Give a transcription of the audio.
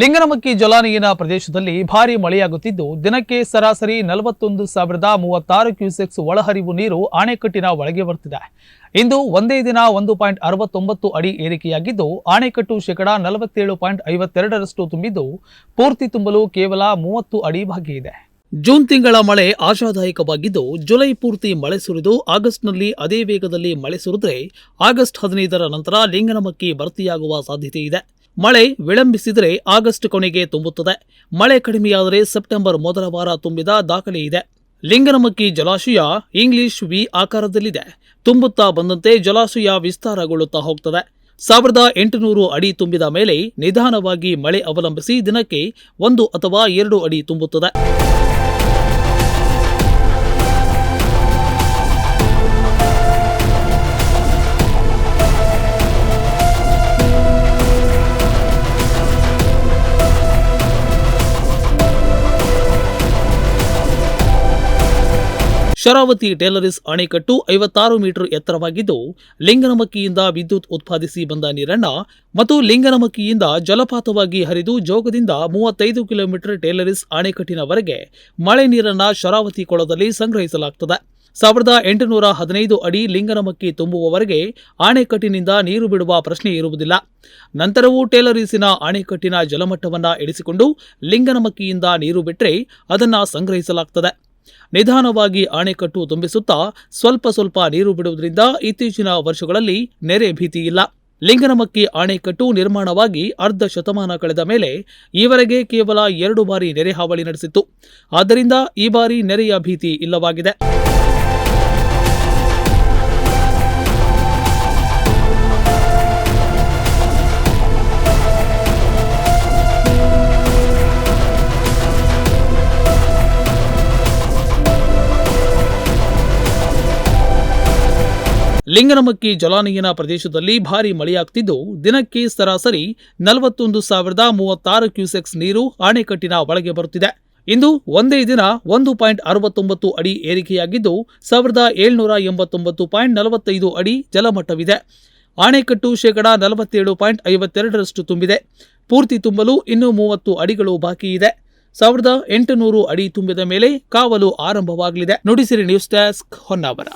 ಲಿಂಗನಮಕ್ಕಿ ಜಲಾನಯನ ಪ್ರದೇಶದಲ್ಲಿ ಭಾರಿ ಮಳೆಯಾಗುತ್ತಿದ್ದು, ದಿನಕ್ಕೆ ಸರಾಸರಿ ನಲವತ್ತೊಂದು ಸಾವಿರದ ಮೂವತ್ತಾರು ಕ್ಯೂಸೆಕ್ಸ್ ಒಳಹರಿವು ನೀರು ಅಣೆಕಟ್ಟಿನ ಒಳಗೆ ಬರ್ತಿದೆ. ಇಂದು ಒಂದೇ ದಿನ ಒಂದು ಪಾಯಿಂಟ್ ಅರವತ್ತೊಂಬತ್ತು ಅಡಿ ಏರಿಕೆಯಾಗಿದ್ದು ಅಣೆಕಟ್ಟು ಶೇಕಡಾ ನಲವತ್ತೇಳು ಪಾಯಿಂಟ್ ಐವತ್ತೆರಡರಷ್ಟು ತುಂಬಿದ್ದು, ಪೂರ್ತಿ ತುಂಬಲು ಕೇವಲ ಮೂವತ್ತು ಅಡಿ ಬಾಕಿ ಇದೆ. ಜೂನ್ ತಿಂಗಳ ಮಳೆ ಆಶಾದಾಯಕವಾಗಿದ್ದು, ಜುಲೈ ಪೂರ್ತಿ ಮಳೆ ಸುರಿದು, ಆಗಸ್ಟ್ನಲ್ಲಿ ಅದೇ ವೇಗದಲ್ಲಿ ಮಳೆ ಸುರಿದ್ರೆ, ಆಗಸ್ಟ್ ಹದಿನೈದರ ನಂತರ ಲಿಂಗನಮಕ್ಕಿ ಭರ್ತಿಯಾಗುವ ಸಾಧ್ಯತೆ ಇದೆ. ಮಳೆ ವಿಳಂಬಿಸಿದರೆ ಆಗಸ್ಟ್ ಕೊನೆಗೆ ತುಂಬುತ್ತದೆ. ಮಳೆ ಕಡಿಮೆಯಾದರೆ ಸೆಪ್ಟೆಂಬರ್ ಮೊದಲ ವಾರ ತುಂಬಿದ ದಾಖಲೆ ಇದೆ. ಲಿಂಗನಮಕ್ಕಿ ಜಲಾಶಯ ಇಂಗ್ಲಿಷ್ ವಿ ಆಕಾರದಲ್ಲಿದೆ. ತುಂಬುತ್ತಾ ಬಂದಂತೆ ಜಲಾಶಯ ವಿಸ್ತಾರಗೊಳ್ಳುತ್ತಾ ಹೋಗ್ತದೆ. ಸಾವಿರದ ಎಂಟುನೂರು ಅಡಿ ತುಂಬಿದ ಮೇಲೆ ನಿಧಾನವಾಗಿ ಮಳೆ ಅವಲಂಬಿಸಿ ದಿನಕ್ಕೆ ಒಂದು ಅಥವಾ ಎರಡು ಅಡಿ ತುಂಬುತ್ತದೆ. ಶರಾವತಿ ಟೇಲರಿಸ್ ಅಣೆಕಟ್ಟು ಐವತ್ತಾರು ಮೀಟರ್ ಎತ್ತರವಾಗಿದ್ದು, ಲಿಂಗನಮಕ್ಕಿಯಿಂದ ವಿದ್ಯುತ್ ಉತ್ಪಾದಿಸಿ ಬಂದ ನೀರನ್ನ ಮತ್ತು ಲಿಂಗನಮಕ್ಕಿಯಿಂದ ಜಲಪಾತವಾಗಿ ಹರಿದು ಜೋಗದಿಂದ ಮೂವತ್ತೈದು ಕಿಲೋಮೀಟರ್ ಟೇಲರಿಸ್ ಅಣೆಕಟ್ಟಿನವರೆಗೆ ಮಳೆ ನೀರನ್ನು ಶರಾವತಿ ಕೊಳದಲ್ಲಿ ಸಂಗ್ರಹಿಸಲಾಗುತ್ತದೆ ಸಾವಿರದ ಎಂಟುನೂರ ಹದಿನೈದು ಅಡಿ ಲಿಂಗನಮಕ್ಕಿ ತುಂಬುವವರೆಗೆ ಆಣೆಕಟ್ಟಿನಿಂದ ನೀರು ಬಿಡುವ ಪ್ರಶ್ನೆ ಇರುವುದಿಲ್ಲ. ನಂತರವೂ ಟೇಲರೀಸಿನ ಆಣೆಕಟ್ಟಿನ ಜಲಮಟ್ಟವನ್ನು ಇಳಿಸಿಕೊಂಡು ಲಿಂಗನಮಕ್ಕಿಯಿಂದ ನೀರು ಬಿಟ್ಟರೆ ಅದನ್ನು ಸಂಗ್ರಹಿಸಲಾಗುತ್ತದೆ ನಿಧಾನವಾಗಿ ಅಣೆಕಟ್ಟು ತುಂಬಿಸುತ್ತಾ ಸ್ವಲ್ಪ ಸ್ವಲ್ಪ ನೀರು ಬಿಡುವುದರಿಂದ ಇತ್ತೀಚಿನ ವರ್ಷಗಳಲ್ಲಿ ನೆರೆ ಭೀತಿ ಇಲ್ಲ. ಲಿಂಗನಮಕ್ಕಿ ಅಣೆಕಟ್ಟು ನಿರ್ಮಾಣವಾಗಿ ಅರ್ಧ ಶತಮಾನ ಕಳೆದ ಮೇಲೆ ಈವರೆಗೆ ಕೇವಲ ಎರಡು ಬಾರಿ ನೆರೆ ಹಾವಳಿ ನಡೆಸಿತ್ತು. ಆದ್ದರಿಂದ ಈ ಬಾರಿ ನೆರೆಯ ಭೀತಿ ಇಲ್ಲವಾಗಿದೆ. ಲಿಂಗನಮಕ್ಕಿ ಜಲಾನಯನ ಪ್ರದೇಶದಲ್ಲಿ ಭಾರೀ ಮಳೆಯಾಗ್ತಿದ್ದು, ದಿನಕ್ಕೆ ಸರಾಸರಿ ನಲವತ್ತೊಂದು ಸಾವಿರದ ಮೂವತ್ತಾರು ಕ್ಯೂಸೆಕ್ಸ್ ನೀರು ಅಣೆಕಟ್ಟಿನ ಒಳಗೆ ಬರುತ್ತಿದೆ. ಇಂದು ಒಂದೇ ದಿನ ಒಂದು ಪಾಯಿಂಟ್ ಅರವತ್ತೊಂಬತ್ತು ಅಡಿ ಏರಿಕೆಯಾಗಿದ್ದು, ಸಾವಿರದ ಏಳ್ನೂರ ಎಂಬತ್ತೊಂಬತ್ತು ಪಾಯಿಂಟ್ ನಲವತ್ತೈದು ಅಡಿ ಜಲಮಟ್ಟವಿದೆ. ಆಣೆಕಟ್ಟು ಶೇಕಡಾ ನಲವತ್ತೇಳು ಪಾಯಿಂಟ್ ಐವತ್ತೆರಡರಷ್ಟು ತುಂಬಿದೆ. ಪೂರ್ತಿ ತುಂಬಲು ಇನ್ನೂ ಮೂವತ್ತು ಅಡಿಗಳು ಬಾಕಿ ಇದೆ. ಸಾವಿರದ ಎಂಟುನೂರು ಅಡಿ ತುಂಬಿದ ಮೇಲೆ ಕಾವಲು ಆರಂಭವಾಗಲಿದೆ. Nudisiri news desk Honnavar.